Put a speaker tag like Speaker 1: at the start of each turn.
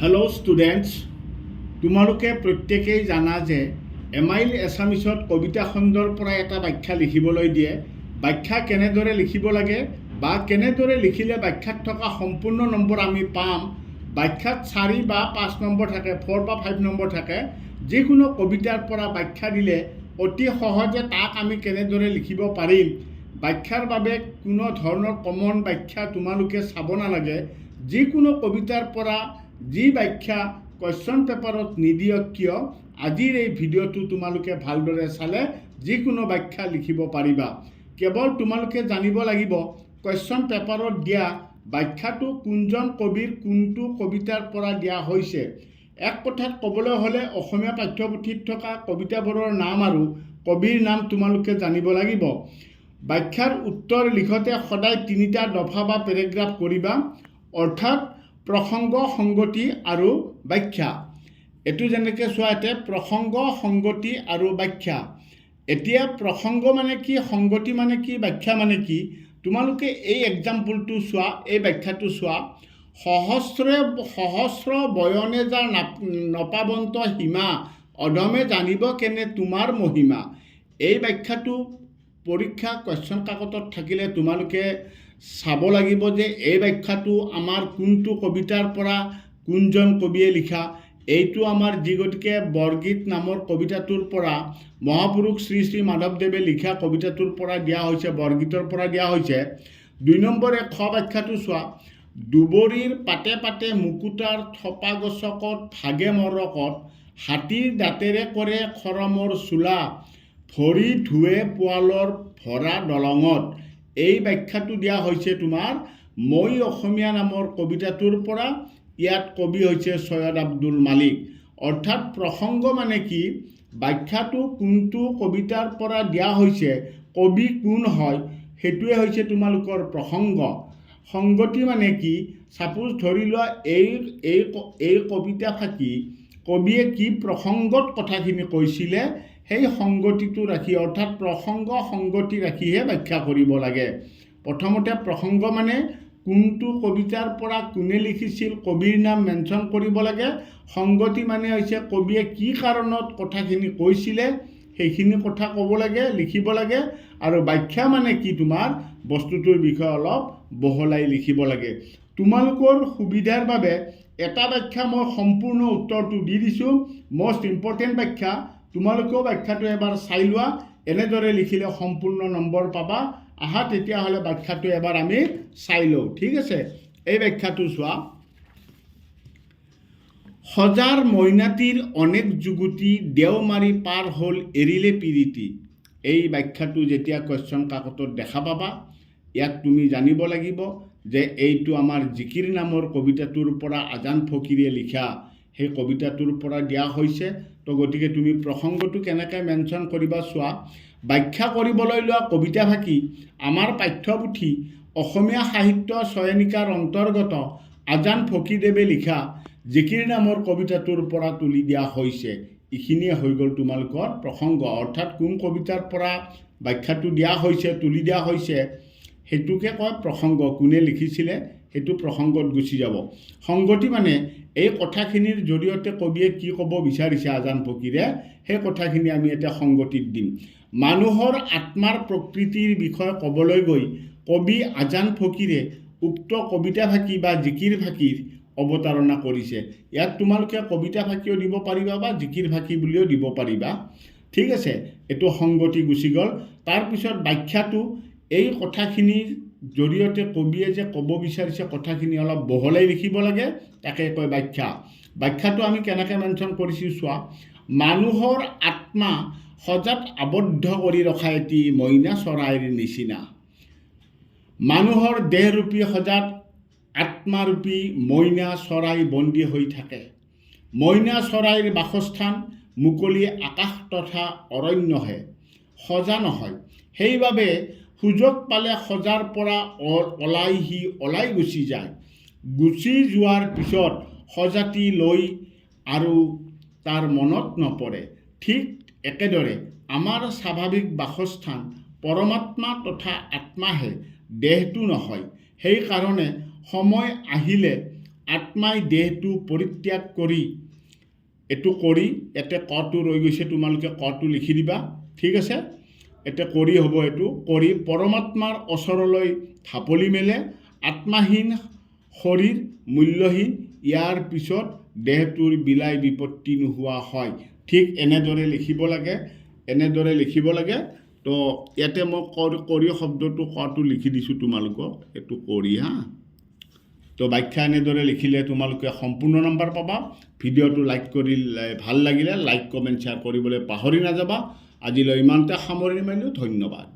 Speaker 1: Hello' students তোমালোকে প্ৰত্যেকেই জানা যে এমাইল এছামিছত কবিতা খণ্ডৰ পৰা এটা ব্যাখ্যা লিখিবলৈ দিয়ে। ব্যাখ্যা কেনেদৰে লিখিব লাগে বা কেনেদৰে লিখিলে ব্যাখ্যাত থকা সম্পূৰ্ণ নম্বৰ আমি পাম? ব্যাখ্যাত চাৰি বা পাঁচ নম্বৰ থাকে, ফ'ৰ বা ফাইভ নম্বৰ থাকে। যিকোনো কবিতাৰ পৰা ব্যাখ্যা দিলে অতি সহজে তাক আমি কেনেদৰে লিখিব পাৰিম? ব্যাখ্যাৰ বাবে কোনো ধৰণৰ কমন ব্যাখ্যা তোমালোকে চাব নালাগে। যিকোনো কবিতাৰ পৰা যি ব্যাখ্যা কুৱেশ্যন পেপাৰত নিদিয়ক কিয়? আজিৰ এই ভিডিঅ'টো তোমালোকে ভালদৰে চালে যিকোনো ব্যাখ্যা লিখিব পাৰিবা। কেৱল তোমালোকে জানিব লাগিব কুৱেশ্যন পেপাৰত দিয়া ব্যাখ্যাটো কোনজন কবিৰ কোনটো কবিতাৰ পৰা দিয়া হৈছে। এক কথাত ক'বলৈ হ'লে অসমীয়া পাঠ্যপুথিত থকা কবিতাবোৰৰ নাম আৰু কবিৰ নাম তোমালোকে জানিব লাগিব। ব্যাখ্যাৰ উত্তৰ লিখোঁতে সদায় তিনিটা দফা বা পেৰেগ্ৰাফ কৰিবা। অৰ্থাৎ প্ৰসংগ সংগতি আৰু ব্যাখ্যা। এইটো যেনেকৈ চোৱা ইয়াতে প্ৰসংগ সংগতি আৰু ব্যাখ্যা। এতিয়া প্ৰসংগ মানে কি, সংগতি মানে কি, ব্যাখ্যা মানে কি? তোমালোকে এই এক্সাম্পলটো চোৱা, এই ব্যাখ্যাটো চোৱা। সহস্ৰে, সহস্ৰ বয়নে যাৰ নাপ, নপাবন্ত সীমা অধমে জানিব কেনে তোমাৰ মহিমা। এই ব্যাখ্যাটো পৰীক্ষা কুৱেশ্যন কাকতত থাকিলে তোমালোকে চাব লাগিব যে এই ব্যাখ্যাটো আমাৰ কোনটো কবিতাৰ পৰা কোনজন কবিয়ে লিখা। এইটো আমাৰ যি গতিকে বৰগীত নামৰ কবিতাটোৰ পৰা, মহাপুৰুষ শ্ৰী শ্ৰী মাধৱদেৱে লিখা কবিতাটোৰ পৰা দিয়া হৈছে, বৰগীতৰ পৰা দিয়া হৈছে। দুই নম্বৰে খ ব্যাখ্যাটো চোৱা। দুবৰিৰ পাতে পাতে মুকুতাৰ থপা গছকত ভাগে মৰকত, হাতীৰ দাঁতেৰে কৰে খৰমৰ চোলা। ভৰি ধুৱে পোৱালৰ ভৰা দলঙত। এই ব্যাখ্যাটো দিয়া হৈছে তোমাৰ মই অসমীয়া নামৰ কবিতাটোৰ পৰা। ইয়াত কবি হৈছে চৈয়দ আব্দুল মালিক। অৰ্থাৎ প্ৰসংগ মানে কি? ব্যাখ্যাটো কোনটো কবিতাৰ পৰা দিয়া হৈছে? কবি কোন হয়? সেইটোৱে হৈছে তোমালোকৰ প্ৰসংগ। সংগতি মানে কি? ছাপোজ ধৰি লোৱা এই এই এই কবিতা ফাঁকি কবিয়ে কি প্ৰসংগত কথাখিনি কৈছিলে? সেই সংগতিটো ৰাখি, অৰ্থাৎ প্ৰসংগ সংগতি ৰাখিহে ব্যাখ্যা কৰিব লাগে। প্ৰথমতে প্ৰসংগ মানে কোনটো কবিতাৰ পৰা কোনে লিখিছিল, কবিৰ নাম মেনশ্যন কৰিব লাগে। সংগতি মানে হৈছে কবিয়ে কি কাৰণত কথাখিনি কৈছিলে, সেইখিনি কথা ক'ব লাগে, লিখিব লাগে। আৰু ব্যাখ্যা মানে কি তোমাৰ, বস্তুটোৰ বিষয়ে অলপ বহলাই লিখিব লাগে। তোমালোকৰ সুবিধাৰ বাবে এটা ব্যাখ্যা মই সম্পূৰ্ণ উত্তৰটো দি দিছোঁ। মষ্ট ইম্পৰ্টেণ্ট ব্যাখ্যা তোমালোকেও ব্যাখ্যাটো এবাৰ চাই লোৱা। এনেদৰে লিখিলে সম্পূৰ্ণ নম্বৰ পাবা। আহা, তেতিয়াহ'লে ব্যাখ্যাটো এবাৰ আমি চাই লওঁ। ঠিক আছে? এই ব্যাখ্যাটো চোৱা। সজাৰ মইনাটিৰ অনেক যুগুটি দেওমাৰি পাৰ হ'ল এৰিলে পিৰিতি। এই ব্যাখ্যাটো যেতিয়া কুৱেশ্যন কাকতত দেখা পাবা ইয়াত তুমি জানিব লাগিব যে এইটো আমাৰ জিকিৰ নামৰ কবিতাটোৰ পৰা আজান ফকীৰে লিখা। সেই কবিতাটোৰ পৰা দিয়া হৈছে। তো গতিকে তুমি প্ৰসংগটো কেনেকৈ মেনশ্যন কৰিবা চোৱা, ব্যাখ্যা কৰিবলৈ লোৱা কবিতাফাঁকি আমাৰ পাঠ্যপুথি অসমীয়া সাহিত্য চয়নিকাৰ অন্তৰ্গত আজান ফকীদেৱে লিখা জিকিৰ নামৰ কবিতাটোৰ পৰা তুলি দিয়া হৈছে। এইখিনিয়ে হৈ গ'ল তোমালোকৰ প্ৰসংগ। অৰ্থাৎ কোন কবিতাৰ পৰা ব্যাখ্যাটো দিয়া হৈছে, তুলি দিয়া হৈছে, সেইটোকে কয় প্ৰসংগ। কোনে লিখিছিলে? সেইটো প্ৰসংগত গুচি যাব। সংগতি মানে এই কথাখিনিৰ জৰিয়তে কবিয়ে কি ক'ব বিচাৰিছে আজান ফকীৰে, সেই কথাখিনি আমি এতিয়া সংগতিত দিম। মানুহৰ আত্মাৰ প্ৰকৃতিৰ বিষয়ে ক'বলৈ গৈ, কবি আজান ফকীৰে উক্ত কবিতা ফাঁকি বা জিকিৰ ফাঁকিৰ অৱতাৰণা কৰিছে। ইয়াত তোমালোকে কবিতা ফাঁকিও দিব পাৰিবা বা জিকিৰ ফাঁকি বুলিও দিব পাৰিবা। ঠিক আছে, এইটো সংগতি গুচি গ'ল। তাৰপিছত ব্যাখ্যাটো এই কথাখিনিৰ জৰিয়তে কবিয়ে যে ক'ব বিচাৰিছে কথাখিনি অলপ বহলাই লিখিব লাগে, তাকে কয় ব্যাখ্যা। ব্যাখ্যাটো আমি কেনেকৈ মেনশ্যন কৰিছোঁ চোৱা, মানুহৰ আত্মা সজাত আবদ্ধ কৰি ৰখা এটি মইনা চৰাইৰ নিচিনা। মানুহৰ দেহৰূপী সজাত আত্মাৰূপী মইনা চৰাই বন্দী হৈ থাকে। মইনা চৰাইৰ বাসস্থান মুকলি আকাশ তথা অৰণ্যহে। সজা নহয়। সেইবাবে সুযোগ পালে সজাৰ পৰা ওলাই সি ওলাই গুচি যায়। গুচি যোৱাৰ পিছত সজাতি লৈ আৰু তাৰ মনত নপৰে। ঠিক একেদৰে আমাৰ স্বাভাৱিক বাসস্থান পৰমাত্মা তথা আত্মাহে, দেহটো নহয়। সেইকাৰণে সময় আহিলে আত্মাই দেহটো পৰিত্যাগ কৰি এইটো কৰি ইয়াতে কটো ৰৈ গৈছে, তোমালোকে কটো লিখি দিবা। ঠিক আছে? এতিয়া কৰি হ'ব এইটো, কৰি পৰমাত্মাৰ ওচৰলৈ ঢাপলি মেলে, আত্মাহীন শৰীৰ মূল্যহীন, ইয়াৰ পিছত দেহটোৰ বিলাই বিপত্তি নোহোৱা হয়। ঠিক এনেদৰে লিখিব লাগে, এনেদৰে লিখিব লাগে। তো ইয়াতে মই কৰি কৰি শব্দটো কটো লিখি দিছোঁ তোমালোকক, এইটো কৰি হা। তো ব্যাখ্যা এনেদৰে লিখিলে তোমালোকে সম্পূৰ্ণ নম্বৰ পাবা। ভিডিঅ'টো লাইক কৰি ভালো লাগিলে লাইক কমেণ্ট শ্বেয়াৰ কৰিবলৈ পাহৰি নাযাবা। আজিলৈ ইমানতে সামৰণি মাৰিলোঁ ধন্যবাদ।